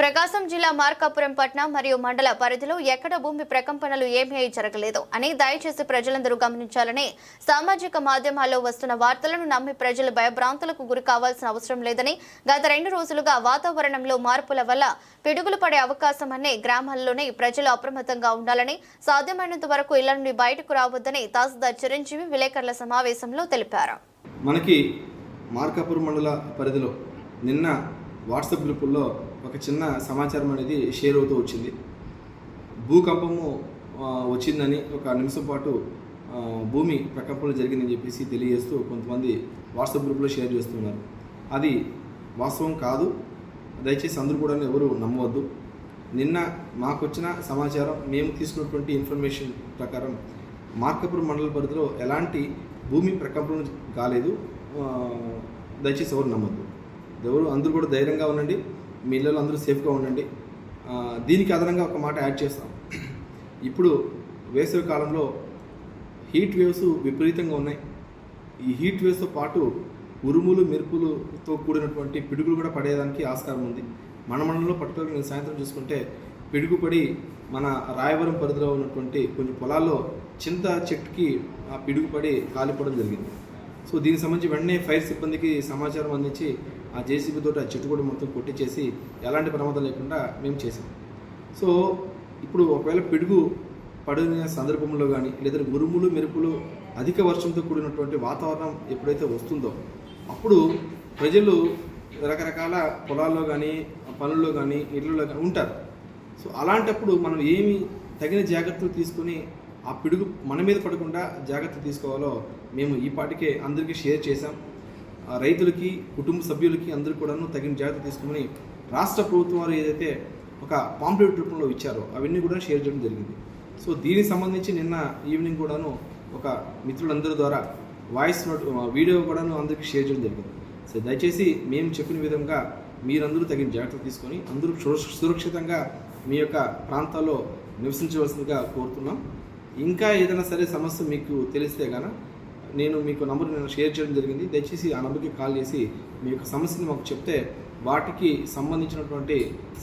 ప్రకాశం జిల్లా మార్కాపురం పట్నం మరియు మండల పరిధిలో ఎక్కడ భూమి ప్రకంపనలు ఏమీ జరగలేదు అని దయచేసి ప్రజలందరూ గమనించాలని సామాజిక మాధ్యమాల్లో వస్తున్న వార్తలను నమ్మి ప్రజలు భయభ్రాంతులకు గురి కావాల్సిన అవసరం లేదని గత రెండు రోజులుగా వాతావరణంలో మార్పుల వల్ల పిడుగులు పడే అవకాశం అనే గ్రామాల్లోనే ప్రజలు అప్రమత్తంగా ఉండాలని సాధ్యమైనంత వరకు ఇళ్ళ నుండి బయటకు రావద్దని తహసీల్దార్ చిరంజీవి విలేకరుల సమావేశంలో తెలిపారు. మనకి మార్కాపురం మండల పరిధిలో నిన్న వాట్సాప్ గ్రూపుల్లో ఒక చిన్న సమాచారం అనేది షేర్ అవుతూ వచ్చింది. భూకంపము వచ్చిందని ఒక నిమిషం పాటు భూమి ప్రకంపనలు జరిగిందని చెప్పేసి తెలియజేస్తూ కొంతమంది వాట్సాప్ గ్రూప్లో షేర్ చేస్తున్నారు. అది వాస్తవం కాదు. దయచేసి అందరూ కూడా ఎవరు నమ్మవద్దు. నిన్న మాకు వచ్చిన సమాచారం మేము తీసుకున్నటువంటి ఇన్ఫర్మేషన్ ప్రకారం మార్కపురం మండల పరిధిలో ఎలాంటి భూమి ప్రకంపనలు కాలేదు. దయచేసి ఎవరు నమ్మద్దు. ఎవరు అందరూ కూడా ధైర్యంగా ఉండండి. మీ ఇళ్ళలో అందరూ సేఫ్గా ఉండండి. దీనికి అదనంగా ఒక మాట యాడ్ చేస్తాం. ఇప్పుడు వేసవి కాలంలో హీట్ వేవ్స్ విపరీతంగా ఉన్నాయి. ఈ హీట్ వేవ్స్తో పాటు ఉరుములు మెరుపులతో కూడినటువంటి పిడుగులు కూడా పడేదానికి ఆస్కారం ఉంది. మన మండలంలో పర్టికులర్గా నేను సాయంత్రం చూసుకుంటే పిడుగు పడి మన రాయవరం పరిధిలో ఉన్నటువంటి కొన్ని పొలాల్లో చింత చెట్టుకి ఆ పిడుగు పడి కాలిపోవడం జరిగింది. సో దీనికి సంబంధించి వెంటనే ఫైర్ సిబ్బందికి సమాచారం అందించి ఆ జేసీబీ తోటి ఆ చెట్టు కూడా మొత్తం కొట్టించేసి ఎలాంటి ప్రమాదం లేకుండా మేము చేసాం సో ఇప్పుడు ఒకవేళ పిడుగు పడిన సందర్భంలో కానీ లేదా ఉరుములు మెరుపులు అధిక వర్షంతో కూడినటువంటి వాతావరణం ఎప్పుడైతే వస్తుందో అప్పుడు ప్రజలు రకరకాల పొలాల్లో కానీ పనుల్లో కానీ ఇళ్ళలో కానీ ఉంటారు. సో అలాంటప్పుడు మనం ఏమి తగిన జాగ్రత్తలు తీసుకొని ఆ పిడుగు మన మీద పడకుండా జాగ్రత్త తీసుకోవాలో మేము ఈ పాటికే అందరికీ షేర్ చేశాం. రైతులకి కుటుంబ సభ్యులకి అందరూ కూడాను తగిన జాగ్రత్త తీసుకుని రాష్ట్ర ప్రభుత్వం వారు ఏదైతే ఒక పాంప్లెట్ రూపంలో ఇచ్చారో అవన్నీ కూడా షేర్ చేయడం జరిగింది. సో దీనికి సంబంధించి నిన్న ఈవినింగ్ కూడాను ఒక మిత్రులందరి ద్వారా వాయిస్ నోట్ వీడియో కూడాను అందరికీ షేర్ చేయడం జరిగింది. సో దయచేసి మేము చెప్పిన విధంగా మీరందరూ తగిన జాగ్రత్త తీసుకొని అందరూ సురక్షితంగా మీ యొక్క ప్రాంతాల్లో నివసించవలసిందిగా కోరుతున్నాం. ఇంకా ఏదైనా సరే సమస్య మీకు తెలిస్తే గాన నేను మీకు నంబర్ నేను షేర్ చేయడం జరిగింది. దయచేసి ఆ నంబర్కి కాల్ చేసి మీ యొక్క సమస్యని మాకు చెప్తే వాటికి సంబంధించినటువంటి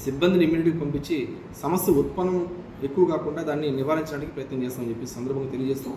సిబ్బందిని ఇమీడియట్గా పంపించి సమస్య ఉత్పన్నం ఎక్కువ కాకుండా దాన్ని నివారించడానికి ప్రయత్నం చేస్తామని చెప్పి సందర్భంగా తెలియజేస్తాం